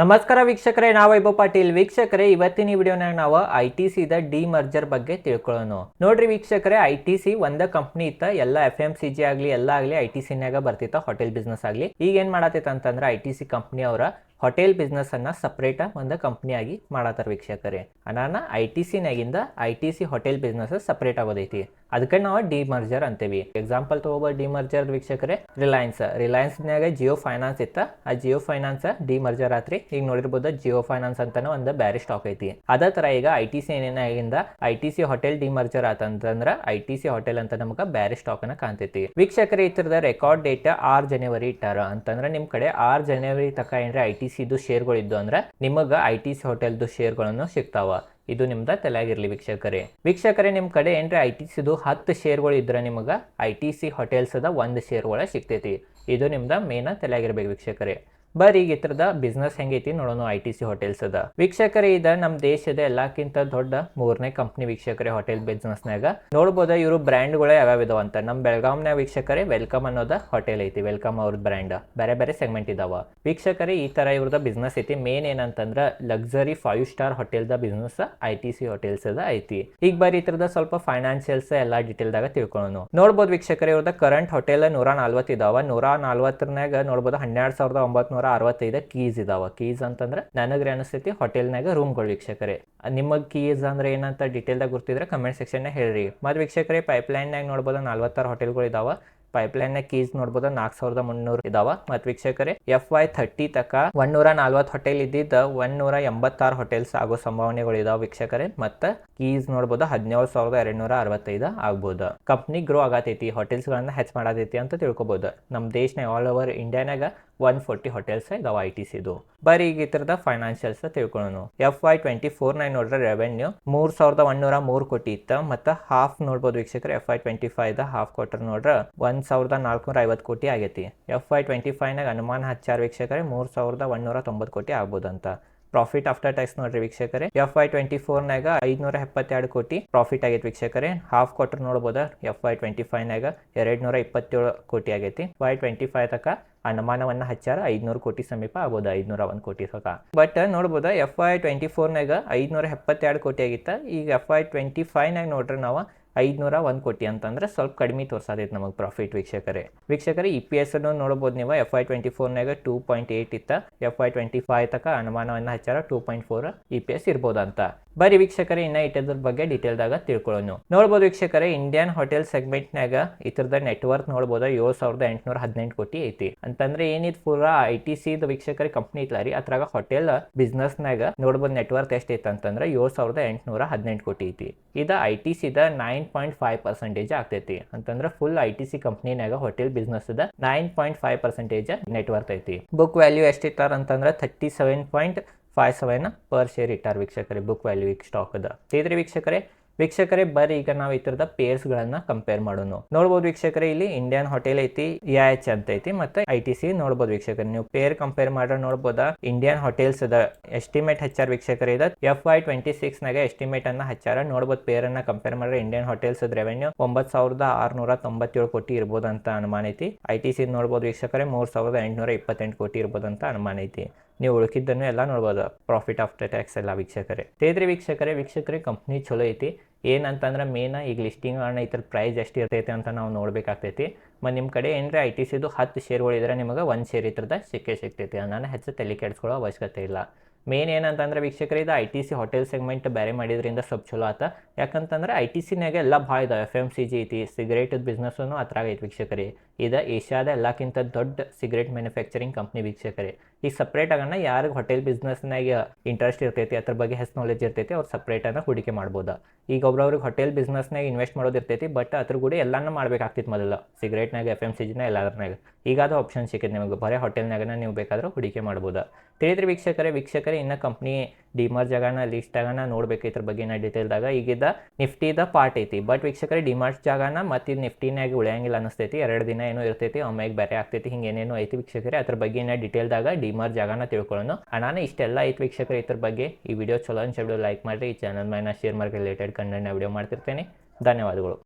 ನಮಸ್ಕಾರ ವೀಕ್ಷಕರೇ, ನಾವು ವೈಭವ್ ಪಾಟೀಲ್. ವೀಕ್ಷಕರೇ, ಇವತ್ತಿನ ಈ ವಿಡಿಯೋನಾಗ ನಾವು ಐ ಟಿ ಸಿದ ಡಿ ಮರ್ಜರ್ ಬಗ್ಗೆ ತಿಳ್ಕೊಳ್ಳೋಣ. ನೋಡ್ರಿ ವೀಕ್ಷಕರೇ, ಐ ಟಿ ಸಿ ಒಂದ ಕಂಪ್ನಿ ಇತ್ತ, ಎಲ್ಲ ಎಫ್ ಎಂ ಸಿ ಜಿ ಆಗ್ಲಿ, ಎಲ್ಲ ಆಗ್ಲಿ, ಐ ಟಿ ಸಿನ್ಯಾಗ ಬರ್ತಿತ್ತ, ಹೋಟೆಲ್ ಬಿಸ್ನೆಸ್ ಆಗ್ಲಿ. ಈಗ ಏನ್ ಮಾಡತ್ತಿತ್ತ ಅಂತಂದ್ರೆ ಐ ಟಿ ಸಿ ಕಂಪ್ನಿ ಅವರ ಹೋಟೆಲ್ ಬಿಸ್ನೆಸ್ ಅನ್ನ ಸಪ್ರೇಟ್ ಒಂದು ಕಂಪ್ನಿ ಆಗಿ ಮಾಡತ್ತಾರ ವೀಕ್ಷಕರೇ. ಅನಾನ I T ಸಿನಾಗಿಂದ I T C hotel business separate ಆಗೋದೈತಿ. ಅದಕ್ಕೆ ನಾವು ಡಿ ಮರ್ಜರ್ ಅಂತೀವಿ. ಎಕ್ಸಾಂಪಲ್ ತಗೋಬೋದು ಡಿ ಮರ್ಜರ್ ವೀಕ್ಷಕರೇ ರಿಲಯನ್ಸ್ ರಿಲಯನ್ಸ್ನಾಗ ಜಿಯೋ ಫೈನಾನ್ಸ್ ಇತ್ತ. ಆ ಜಿಯೋ ಫೈನಾನ್ಸ್ ಡಿ ಮರ್ಜರ್ ಆತ್ರಿ. ಈಗ ನೋಡಿರ್ಬೋದು ಜಿಯೋ ಫೈನಾನ್ಸ್ ಅಂತಾನೆ ಒಂದು ಬ್ಯಾರಿ ಸ್ಟಾಕ್ ಐತಿ. ಅದೇ ತರ ಈಗ I T C ಏನೇನಾಗಿಂದ I T C hotel demerger ಆತಂತಂದ್ರ I T C hotel ಅಂತ ನಮಗ ಬ್ಯಾರಿ ಸ್ಟಾಕ್ ಅನ್ನ ಕಾಣ್ತೈತಿ. ವೀಕ್ಷಕರೇ, ಈ ರೆಕಾರ್ಡ್ ಡೇಟ್ ಆರ್ ಜನವರಿ ಇಟ್ಟಾರ. ಅಂತಂದ್ರ ನಿಮ್ ಕಡೆ ಆರ್ ಜನವರಿ ತಕ ಏನ್ರಿ ಐ ಸಿದು ಶೇರ್ಗಳು ಇದ್ದು ಅಂದ್ರೆ ನಿಮಗ ಐ ಟಿ ಸಿ ಹೋಟೆಲ್ದು ಶೇರ್ಗಳನ್ನು ಸಿಗ್ತಾವ. ಇದು ನಿಮ್ದ ತಲೆಯಾಗಿರ್ಲಿ ವೀಕ್ಷಕರೇ. ವೀಕ್ಷಕರೇ, ನಿಮ್ ಕಡೆ ಏನ್ರಿ ಐ ಟಿ ಸಿದು ಹತ್ತು ಶೇರ್ಗಳು ಇದ್ರೆ ನಿಮಗ ಐ ಟಿ ಸಿ ಹೋಟೆಲ್ಸ್ ಅದ ಒಂದು ಶೇರ್ಗಳ ಸಿಗ್ತೈತಿ. ಇದು ನಿಮ್ದ ಮೇನ ತಲೆಯಾಗಿರ್ಬೇಕು ವೀಕ್ಷಕರೇ. ಈಗ ಇತರದ ಬಿಸ್ನೆಸ್ ಹೆಂಗೈತಿ ನೋಡೋಣ ಐ ಟಿ ಸಿ ಹೋಟೆಲ್ಸ್ ಅದ. ವೀಕ್ಷಕರೇ, ಇದ ನಮ್ಮ ದೇಶದ ಎಲ್ಲಕ್ಕಿಂತ ದೊಡ್ಡ ಮೂರನೇ ಕಂಪ್ನಿ ವೀಕ್ಷಕರೇ ಹೋಟೆಲ್ ಬಿಸ್ನೆಸ್ನಾಗ ನೋಡ್ಬೋದ, ಇವರು ಬ್ರ್ಯಾಂಡ್ಗಳೇ ಯಾವ್ಯಾವ ಇದಾವ ಅಂತ. ನಮ್ಮ ಬೆಳಗಾಂನ ವೀಕ್ಷಕರೇ ವೆಲ್ಕಮ್ ಅನ್ನೋದ ಹೋಟೆಲ್ ಐತಿ ವೆಲ್ಕಮ್ ಅವ್ರ ಬ್ರ್ಯಾಂಡ್ ಬೇರೆ ಬೇರೆ ಸೆಗ್ಮೆಂಟ್ ಇದಾವ. ವೀಕ್ಷಕರೇ, ಈ ತರ ಇವ್ರದ ಬಿಸ್ನೆಸ್ ಐತಿ. ಮೇನ್ ಏನಂತಂದ್ರ luxury five star ಹೋಟೆಲ್ದ business I T C hotels ಅದ ಐತಿ. ಈಗ ಬರೀ ಇತರದ ಸ್ವಲ್ಪ ಫೈನಾನ್ಸಿಯಲ್ಸ್ ಎಲ್ಲಾ ದಾಗ ತಿಳ್ಕೊಳ್ಳೋಣ ನೋಡ್ಬೋದು ವೀಕ್ಷಕರೇ ಇವ್ರದ ಕರೆಂಟ್ ಹೋಟೆಲ್ ನೂರ ನಲ್ವತ್ ಇದಾವ. ನೂರ ನಲ್ವತ್ತರನಾಗ ನೋಡ್ಬೋದು ಹನ್ನೆರಡು ಸಾವಿರದ ಒಂಬತ್ನೂರ ಅರವತ್ತೈದು ಕೀಸ್ ಇದಾವ. ಕೀಸ್ ಅಂತಂದ್ರೆ ನನಗೆ ಅನಿಸ್ತೈತಿ ಹೋಟೆಲ್ನಾಗ ರೂಮ್ಗಳು ವೀಕ್ಷಕರೇ. ನಿಮ್ಮ ಕೀಸ್ ಅಂದ್ರೆ ಏನಂತ ಡೀಟೇಲ್ದಾಗ ಗೊತ್ತಿದ್ರೆ ಕಮೆಂಟ್ ಸೆಕ್ಷನ್ ಹೇಳ್ರಿ. ಮತ್ತು ವೀಕ್ಷಕರೇ ಪೈಪ್ಲೈನ್ನಾಗ ನೋಡ್ಬೋದು ನಲ್ವತ್ತಾರು ಹೋಟೆಲ್ಗಳು ಇದಾವ. ಪೈಪ್ಲೈನ್ ಕೀಸ್ ನೋಡ್ಬೋದು ನಾಲ್ಕು ಸಾವಿರದ ಮುನ್ನೂರು ಇದಾವ. ಮತ್ತು ವೀಕ್ಷಕರೇ ಎಫ್ ವೈ ಥರ್ಟಿ ತಕ ಒಂದೂರ ನಲ್ವತ್ತು ಹೋಟೆಲ್ ಇದ್ದಿದ್ದ ಒಂದೂರ ಎಂಬತ್ತಾರು ಹೋಟೆಲ್ಸ್ ಆಗೋ ಸಂಭಾವನೆಗಳು ಇದಾವ ವೀಕ್ಷಕರೇ. ಮತ್ತು ಕೀಸ್ ನೋಡ್ಬೋದು ಹದಿನೇಳು ಸಾವಿರದ ಎರಡು ನೂರ ಅರವತ್ತೈದು ಆಗ್ಬೋದು. ಕಂಪ್ನಿ ಗ್ರೋ ಆಗತೈತಿ ಹೋಟೆಲ್ಸ್ಗಳನ್ನ ಹೆಚ್ಚು ಮಾಡತೈತಿ ಅಂತ ತಿಳ್ಕೊಬೋದು. ನಮ್ಮ ದೇಶನ ಆಲ್ ಓವರ್ ಇಂಡಿಯಾನಾಗ ಒನ್ ಫೋರ್ಟಿ ಹೋಟೆಲ್ಸ್ ಇದಾವೆ ಐ ಟಿ ಸಿದು ಬರೀ ಈಗ ಈ ಥರದ ಫೈನಾನ್ಷಿಯಲ್ಸ್ ತಿಳ್ಕೊಳ್ಳೋಣ F Y twenty four nine ನೋಡ್ರೆ ರೆವೆನ್ಯೂ ಮೂರ್ ಸಾವಿರದ ಒನ್ನೂರ ಮೂರು ಕೋಟಿ ಇತ್ತ, ಮತ್ತು ಹಾಫ್ ನೋಡ್ಬೋದು ವೀಕ್ಷಕರು F Y twenty five half quarter ನೋಡ್ರೆ ಒಂದ್ ಸಾವಿರದ ನಾಲ್ಕುನೂರ ಐವತ್ತು ಕೋಟಿ ಆಗೈತಿ. ಎಫ್ ಐ ಟ್ವೆಂಟಿ ಫೈವ್ನಾಗ ಅನುಮಾನ ಹಚ್ಚಾರ ವೀಕ್ಷಕರೇ, ಮೂರ್ ಸಾವಿರದ ಒನ್ನೂರ ತೊಂಬತ್ತು ಕೋಟಿ ಆಗ್ಬೋದಂತ. ಪ್ರಾಫಿಟ್ ಆಫ್ಟರ್ ಟ್ಯಾಕ್ಸ್ ನೋಡ್ರಿ ವೀಕ್ಷಕರೇ ಎಫ್ ಐ ಟ್ವೆಂಟಿ ಫೋರ್ನಾಗ ಐದುನೂರ ಎಪ್ಪತ್ತೆರಡು ಕೋಟಿ ಪ್ರಾಫಿಟ್ ಆಗೈತೆ ವೀಕ್ಷಕರೇ. ಹಾಫ್ ಕ್ವಾರ್ಟರ್ ನೋಡ್ಬೋದ ಎಫ್ ಐ ಟ್ವೆಂಟಿ ಫೈವ್ನಾಗ ಎರಡು ನೂರ ಇಪ್ಪತ್ತೇಳು ಕೋಟಿ ಆಗೈತಿ. ವೈ ಟ್ವೆಂಟಿ ಫೈವ್ ತಕ ಅನುಮಾನವನ್ನ ಹಚ್ಚಾರ ಐದ್ನೂರು ಕೋಟಿ ಸಮೀಪ ಆಗ್ಬೋದು ಐದ್ನೂರ ಒಂದು ಕೋಟಿ ತಕ ಬಟ್ ನೋಡ್ಬೋದು ಎಫ್ ಐ ಟ್ವೆಂಟಿ ಫೋರ್ನಾಗ ಐದ್ನೂರ ಎಪ್ಪತ್ತೆರಡು ಕೋಟಿ ಆಗಿತ್ತ. ಈಗ ಎಫ್ ಐ ಟ್ವೆಂಟಿ ಫೈವ್ನಾಗ ನೋಡ್ರಿ ನಾವು ಐದುನೂರ ಒಂದು ಕೋಟಿ ಅಂತಂದ್ರೆ ಸ್ವಲ್ಪ ಕಡಿಮೆ ತೋರ್ಸೋದೈತೆ ನಮಗೆ ಪ್ರಾಫಿಟ್ ವೀಕ್ಷಕರೇ. ವೀಕ್ಷಕರೇ ಇ ಪಿ ಎಸ್ ಅನ್ನು ನೋಡ್ಬೋದು ನೀವು ಎಫ್ ಐ ಟ್ವೆಂಟಿ ಫೋರ್ನಾಗ ಟೂ ಪಾಯಿಂಟ್ ಏಯ್ಟ್ ಇತ್ತ. ಎಫ್ ಐ ಟ್ವೆಂಟಿ ಫೈವ್ ತಕ ಅನುಮಾನವನ್ನು ಹಚ್ಚಾರ two point four E P S ಇರ್ಬೋದು ಅಂತ ಬರೀ ವೀಕ್ಷಕರೇ, ಇನ್ನ ಇಟ್ಟದ್ರ ಬಗ್ಗೆ ಡೀಟೇಲ್ದಾಗ ತಿಳ್ಕೊಳ್ಳೋಣ. ನೋಡ್ಬೋದು ವೀಕ್ಷಕರೇ ಇಂಡಿಯನ್ ಹೋಟೆಲ್ ಸೆಗ್ಮೆಂಟ್ ನಾಗ ಇತರದ ನೆಟ್ವರ್ಕ್ ನೋಡ್ಬೋದು? ಏಳು ಸಾವಿರದ ಎಂಟುನೂರ ಹದಿನೆಂಟು ಕೋಟಿ ಐತಿ. ಅಂತಂದ್ರೆ ಏನಿದ್ ಪೂರಾ ಐ ಟಿ ಸಿ ವೀಕ್ಷಕರ ಕಂಪನಿ ಇತ್ಲ ಅದ್ರಾಗ ಹೋಟೆಲ್ ಬಿಸ್ನೆಸ್ನಾಗ ನೋಡ್ಬೋದು ನೆಟ್ವರ್ಕ್ ಎಷ್ಟೈತೆ ಅಂತಂದ್ರೆ ಏಳು ಸಾವಿರದ ಎಂಟುನೂರ ಹದಿನೆಂಟು ಕೋಟಿ ಐತಿ. ಇದ ಐ ಟಿ ಸಿದ ನೈನ್ ಪಾಯಿಂಟ್ ಫೈವ್ ಪರ್ಸೆಂಟೇಜ್ ಆಗ್ತೈತಿ. ಅಂತಂದ್ರೆ full I T C hotel business the nine point five percentage network ಐತಿ ಬುಕ್ ವ್ಯಾಲ್ಯೂ ಎಷ್ಟಿಟ್ಟಾರ ಅಂತಂದ್ರೆ thirty seven point five seven per share ಇಟ್ಟಾರ ವೀಕ್ಷಕರೇ ಬುಕ್ ವ್ಯಾಲ್ಯೂ ಈಗ ಸ್ಟಾಕ್ ಅದ. ತೀದ್ರಿ ವೀಕ್ಷಕರೇ ವೀಕ್ಷಕರೇ, ಬರೀ ಈಗ ನಾವು ಈ ತರದ ಪೇರ್ಸ್ ಗಳನ್ನ ಕಂಪೇರ್ ಮಾಡೋಣ. ನೋಡ್ಬೋದು ವೀಕ್ಷಕರೇ, ಇಲ್ಲಿ ಇಂಡಿಯನ್ ಹೋಟೆಲ್ ಐತಿ ಎ ಎಚ್ ಅಂತ ಐತಿ, ಮತ್ತೆ ಐ ಟಿ ಸಿ ನೋಡ್ಬೋದು ವೀಕ್ಷಕರೇ. ನೀವು ಪೇರ್ ಕಂಪೇರ್ ಮಾಡ್ರೆ ನೋಡ್ಬೋದ? ಇಂಡಿಯನ್ ಹೋಟೆಲ್ಸ್ ಅದ. ಎಸ್ಟಿಮೇಟ್ ಹಚ್ಚಾರ ವೀಕ್ಷಕರೇ, ಇದ ಎಫ್ ವೈ ಟ್ವೆಂಟಿ ಸಿಕ್ಸ್ ನಾಗ ಎಸ್ಟಿಮೇಟ್ ಅನ್ನ ಹಚ್ಚಾರ. ನೋಡ್ಬೋದು ಪೇರ್ ಅನ್ನ ಕಂಪೇರ್ ಮಾಡ್ರೆ ಇಂಡಿಯನ್ ಹೋಟೆಲ್ಸ್ ರೆವೆನ್ಯೂ ಒಂಬತ್ ಸಾವಿರದ ಆರ್ನೂರ ತೊಂಬತ್ತೇಳು ಕೋಟಿ ಇರ್ಬೋದು ಅಂತ ಅನುಮಾನ ಐತಿ. ಐ ಟಿ ಸಿ ನೋಡ್ಬೋದು ವೀಕ್ಷಕರೇ, ಮೂರ್ ಸಾವಿರದ ಎಂಟುನೂರ ಇಪ್ಪತ್ತೆಂಟು ಕೋಟಿ ಇರ್ಬೋದು ಅಂತ ಅನುಮಾನ ಐತಿ. ನೀವು ಉಳುಕಿದ್ದನ್ನು ಎಲ್ಲ ನೋಡ್ಬೋದು. ಪ್ರಾಫಿಟ್ ಆಫ್ಟರ್ ಟ್ಯಾಕ್ಸ್ ಎಲ್ಲ ವೀಕ್ಷಕರೇ. ತೇದ್ರಿ ವೀಕ್ಷಕರೇ ವೀಕ್ಷಕರೇ ಕಂಪ್ನಿ ಚಲೋ ಐತಿ. ಏನಂತಂದ್ರೆ ಮೇನ ಈಗ ಲಿಸ್ಟಿಂಗ್ ಅಣ್ಣ ಇದ್ರ ಪ್ರೈಸ್ ಎಷ್ಟು ಇರ್ತೈತೆ ಅಂತ ನಾವು ನೋಡ್ಬೇಕಾಗ್ತೈತಿ. ಮತ್ತು ನಿಮ್ಮ ಕಡೆ ಏನರ ಐ ಟಿ ಸಿದು ಹತ್ತು ಶೇರ್ಗಳಿದ್ರೆ ನಿಮಗೆ ಒಂದು ಶೇರ್ ಇದ್ರದ ಸಿಕ್ಕೇ ಸಿಗ್ತೈತಿ ನಾನು ಹೆಚ್ಚು ತಲೆ ಕೆಡಿಸ್ಕೊಳ್ಳೋ ಅವಶ್ಯಕತೆ ಇಲ್ಲ. ಮೇನ್ ಏನಂತಂದ್ರೆ ವೀಕ್ಷಕರು, ಇದು I T C hotel segment ಬೇರೆ ಮಾಡಿದ್ರಿಂದ ಸ್ವಲ್ಪ ಚಲೋ ಆತ. ಯಾಕಂತಂದ್ರೆ ಐ ಟಿ ಸಿನಾಗೆ ಎಲ್ಲ ಭಾಳ ಇದಾವೆ. ಎಫ್ ಎಂ ಸಿ ಜಿ ಐತಿ ಸಿಗರೇಟ್ ಬಿಸ್ನೆಸ್ಸೂ ಅದ್ರಾಗ ಐತಿ ವೀಕ್ಷಕರಿ. ಇದು ಏಷ್ಯಾದ ಎಲ್ಲಕ್ಕಿಂತ ದೊಡ್ಡ ಸಿಗರೇಟ್ ಮ್ಯಾನುಫ್ಯಾಕ್ಚರಿಂಗ್ ಕಂಪ್ನಿ ವೀಕ್ಷಕರಿ. ಈಗ ಸಪ್ರೇಟ್ ಆಗೋಣ, ಯಾರಿಗೆ ಹೋಟೆಲ್ ಬಿಸ್ನೆಸ್ನಾಗ ಇಂಟ್ರೆಸ್ಟ್ ಇರ್ತೈತಿ, ಅದ್ರ ಬಗ್ಗೆ ಹೆಸ್ ನಾಲೆಜ್ ಇರ್ತೈತಿ, ಅವ್ರು ಸಪ್ರೇಟನ್ನು ಹೂಡಿಕೆ ಮಾಡ್ಬೋದು. ಈಗ ಒಬ್ರವ್ರಿಗೆ ಹೋಟೆಲ್ ಬಿಸ್ನೆಸ್ನಾಗ ಇನ್ವೆಸ್ಟ್ ಮಾಡೋದಿರ್ತೈತಿ ಬಟ್ ಅದ್ರ ಕೂಡ ಎಲ್ಲಾನು ಮಾಡಬೇಕಾಗ್ತಿತ್ತು ಮೊದಲು. ಸಿಗರೇಟ್ನಾಗ ಎಫ್ ಎಂ ಸಿ ಜಿನ ಎಲ್ಲದ್ರಾಗ ಈಗ ಅದು ಆಪ್ಷನ್ ಸಿಕ್ಕಿದೆ ನಿಮಗೆ. ಬರೀ ಹೋಟೆಲ್ನಾಗನ ನೀವು ಬೇಕಾದ್ರೆ ಹೂಡಿಕೆ ಮಾಡ್ಬೋದು. ತಿಳಿದ್ರಿ ವೀಕ್ಷಕರೇ ವೀಕ್ಷಕರೇ ಇನ್ನು ಕಂಪ್ನಿ ಡಿಮಾರ್ಟ್ ಜಾಗಾನ ಲಿಸ್ಟ್ ಜಾಗನ ನೋಡ್ಬೇಕು ಇದ್ರ ಬಗ್ಗೆ ನಾ ಡೀಟೇಲ್ದಾಗ ಈಗಿದ್ದ ನಿಫ್ಟಿದ ಪಾರ್ಟ್ ಐತಿ ಬಟ್ ವೀಕ್ಷಕರೇ ಡಿಮಾರ್ಟ್ ಜಾಗಾನ ಮತ್ತು ನಿಫ್ಟಿನಾಗ ಉಳಿಯಂಗಿಲ್ಲ ಅನಿಸ್ತೈತಿ. ಎರಡು ದಿನ ಏನೋ ಇರ್ತೈತಿ, ಒಮ್ಮೆಗೆ ಬೇರೆ ಆಗ್ತೈತಿ, ಹಿಂಗೆ ಏನೇನೋ ಐತಿ ವೀಕ್ಷಕರೇ. ಅದ್ರ ಬಗ್ಗೆ ನಾ ಡೀಟೇಲ್ದಾಗ ಡಿಮಾರ್ಟ್ ಜಾಗಾನ ತಿಳ್ಕೊಳ್ಳೋಣ. ಅಣ್ಣಾನ ಇಷ್ಟೆಲ್ಲ ಐತಿ ವೀಕ್ಷಕರೇ ಇದ್ರ ಬಗ್ಗೆ. ಈ ವಿಡಿಯೋ ಚಲೋ ಅನ್ಸಿ ವಿಡಿಯೋ ಲೈಕ್ ಮಾಡಿರಿ. ಈ ಚಾನಲ್ ಮೇಲೆ ಶೇರ್ ಮಾಡಿ ರಿಲೇಟೆಡ್ ಕಂಟೆಂಟ್ನ ವಿಡಿಯೋ ಮಾಡ್ತಿರ್ತೇನೆ. ಧನ್ಯವಾದಗಳು.